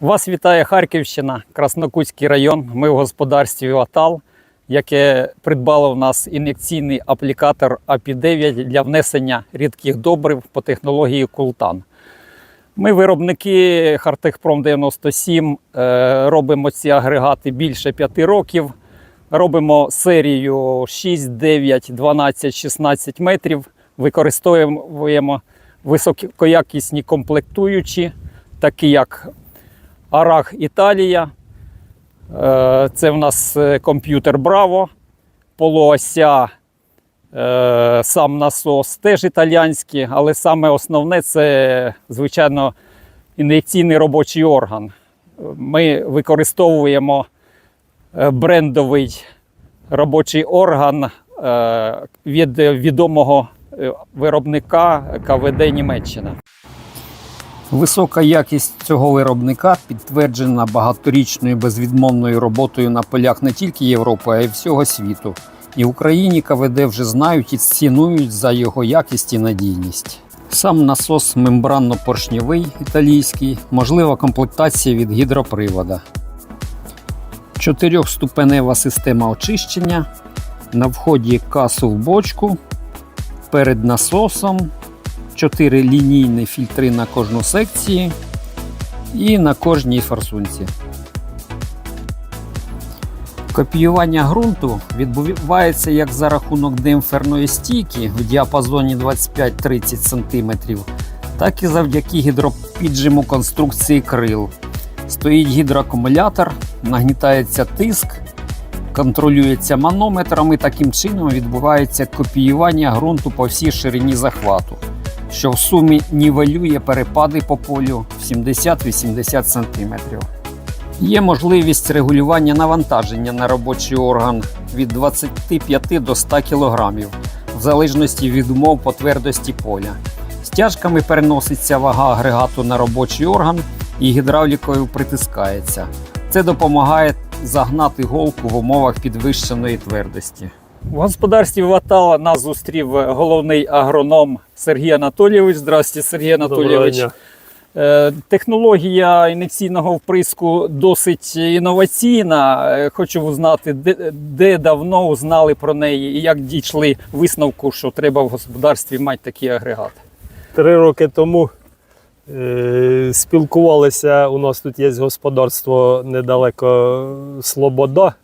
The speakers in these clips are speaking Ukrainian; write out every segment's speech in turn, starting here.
Вас вітає Харківщина, Краснокутський район. Ми в господарстві Атал, яке придбало в нас ін'єкційний аплікатор API-9 для внесення рідких добрив по технології Култан. Ми виробники Хартехпром 97, е, робимо ці агрегати більше 5 років. Робимо серію 6, 9, 12, 16 метрів. Використовуємо високоякісні комплектуючі, такі як Арах Італія. Е, Це в нас е, комп'ютер Браво, полуося, е, сам насос теж італійський, але саме основне це, звичайно, ін'єкційний робочий орган. Ми використовуємо брендовий робочий орган від відомого виробника КВД Німеччина. Висока якість цього виробника підтверджена багаторічною безвідмовною роботою на полях не тільки Європи, а й всього світу. І Україні КВД вже знають і цінують за його якість і надійність. Сам насос мембранно-поршньовий італійський, можлива комплектація від гідропривода. Чотирьохступенева система очищення. На вході касу в бочку. Перед насосом 4 лінійні фільтри на кожну секцію і на кожній форсунці. Копіювання ґрунту відбувається як за рахунок демпферної стійки в діапазоні 25-30 см, так і завдяки гідропіджиму конструкції крил. Стоїть гідроакумулятор, нагнітається тиск, контролюється манометром і таким чином відбувається копіювання ґрунту по всій ширині захвату що в сумі нівелює перепади по полю в 70-80 см. Є можливість регулювання навантаження на робочий орган від 25 до 100 кг, в залежності від умов по твердості поля. Стяжками переноситься вага агрегату на робочий орган і гідравлікою притискається. Це допомагає загнати голку в умовах підвищеної твердості. В господарстві Ватала нас зустрів головний агроном Сергій Анатолійович. Здравствуйте, Сергій Анатолійович. Е, Технологія ін'єкційного вприску досить інноваційна. Е, Хочу узнати, де, де давно узнали про неї і як дійшли висновку, що треба в господарстві мати такі агрегати. Три роки тому е, спілкувалися. У нас тут є господарство недалеко Слобода,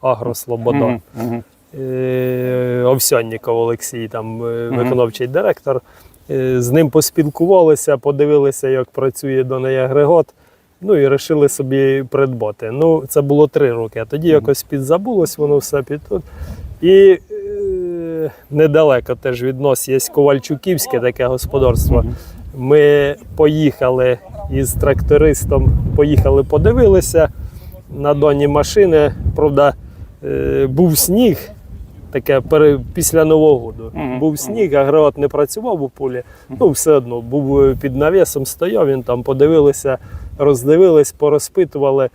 Агрослобода. Мгм, мгм. Е, Овсянніков Олексій, там е, виконавчий директор. Е, З ним поспілкувалися, подивилися, як працює даний агрегат. Ну і вирішили собі придбати. Ну, це було три роки, а тоді Мгм. якось підзабулось, воно все під тут. І е, недалеко теж від нас є Ковальчуківське таке господарство. Мгм. Ми поїхали із трактористом, поїхали, подивилися на дані машини. Правда, е, був сніг, таке пере, після Нового року. Мгм. Був сніг, агрегат не працював у полі. Ну, все одно, був е, під навісом, стояв, він там подивилися, роздивились, порозпитували.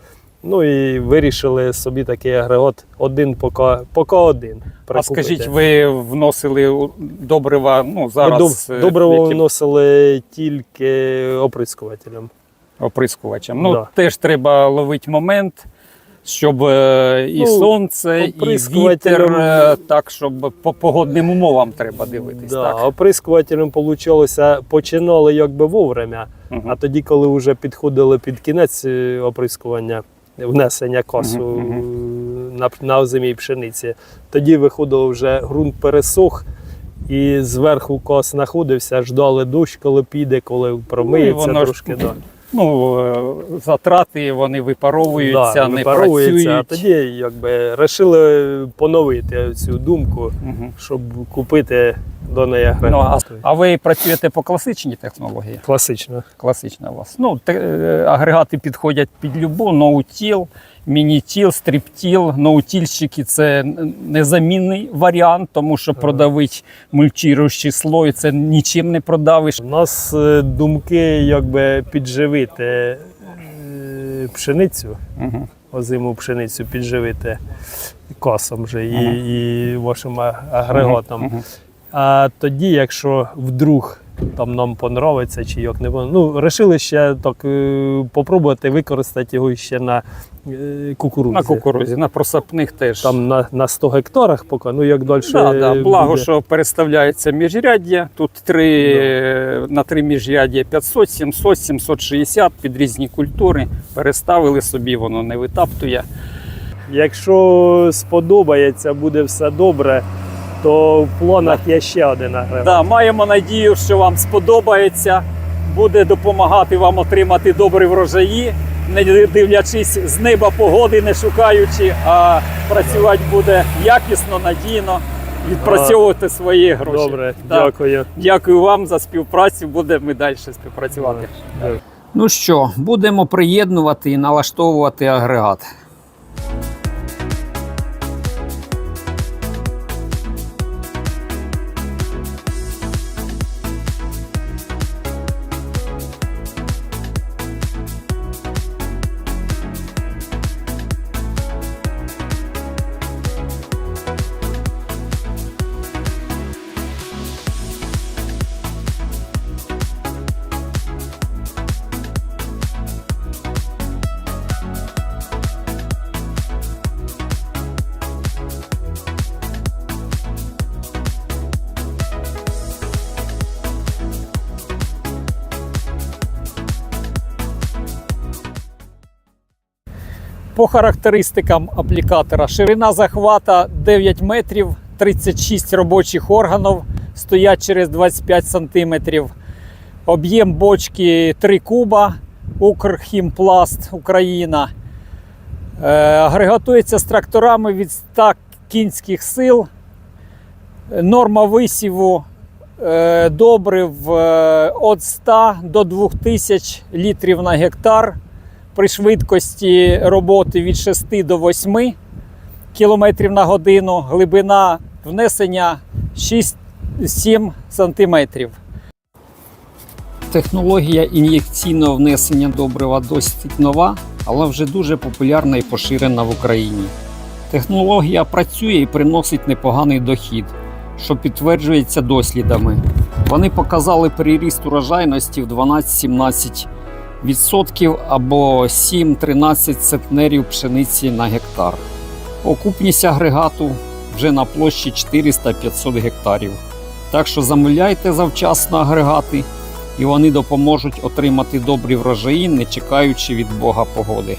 Ну і вирішили собі такий агрегат один поки, поки один. А скажіть, ви вносили добрива ну, зараз Ми е, добриво яким вносили тільки оприскувателем. оприскувачем? Ну, Да. теж треба ловити момент, щоб е, і Ну, сонце, і вітер, е, так, щоб по погодним умовам треба дивитись. Да, Так? оприскувателем получилося, починали якби вовремя, Мгм. а тоді, коли вже підходили під кінець е, оприскування, внесення косу Мгм, е, на, на озимій пшениці, тоді виходило вже ґрунт пересох. І зверху кос знаходився, ждали дощ, коли піде, коли промиється воно ж- трошки. Да. Ну, е, затрати вони випаровуються, Да, не випаровуються, працюють. А тоді якби вирішили поновити цю думку, угу. щоб купити до неї Ну, а, а ви працюєте по класичній технології? Класично. Класична у вас. Ну, те, е, агрегати підходять під любу, ноутіл, мінітіл, стріптіл. Ноутільщики це незамінний варіант, тому що продавить мульчіруючий слой, це нічим не продавиш. У нас е, думки якби підживити е, пшеницю, Угу. озиму пшеницю підживити косом же і, і вашим а- агрегатом. Мгм. А тоді, якщо вдруг там нам понравиться чи як не воно. Ну, рішили ще так е, попробувати використати його ще на е, кукурудзі. На кукурузі, на просапних теж. Там на, на 100 гектарах поки, ну як далі. Да, да. Благо, буде. що переставляється міжряддя. Тут три, е, на три міжряддя 500, 700, 760 під різні культури. Переставили собі, воно не витаптує. Якщо сподобається, буде все добре, то в планах є ще один агрегат. Да, маємо надію, що вам сподобається. Буде допомагати вам отримати добрі врожаї, не дивлячись з неба погоди, не шукаючи, а працювати буде якісно, надійно, відпрацьовувати свої гроші. Добре, Да. дякую. Дякую вам за співпрацю. Будемо ми далі співпрацювати. Дякую. Ну що, будемо приєднувати і налаштовувати агрегат. По характеристикам аплікатора ширина захвата 9 метрів, 36 робочих органів, стоять через 25 сантиметрів. Об'єм бочки 3 куба, Укрхімпласт Україна. Е, агрегатується з тракторами від 100 кінських сил. Норма висіву е, добрив е, від 100 до 2000 літрів на гектар при швидкості роботи від 6 до 8 км на годину, глибина внесення 6-7 см. Технологія ін'єкційного внесення добрива досить нова, але вже дуже популярна і поширена в Україні. Технологія працює і приносить непоганий дохід, що підтверджується дослідами. Вони показали приріст урожайності в 12-17 відсотків або 7-13 центнерів пшениці на гектар. Окупність агрегату вже на площі 400-500 гектарів. Так що замовляйте завчасно агрегати, і вони допоможуть отримати добрі врожаї, не чекаючи від Бога погоди.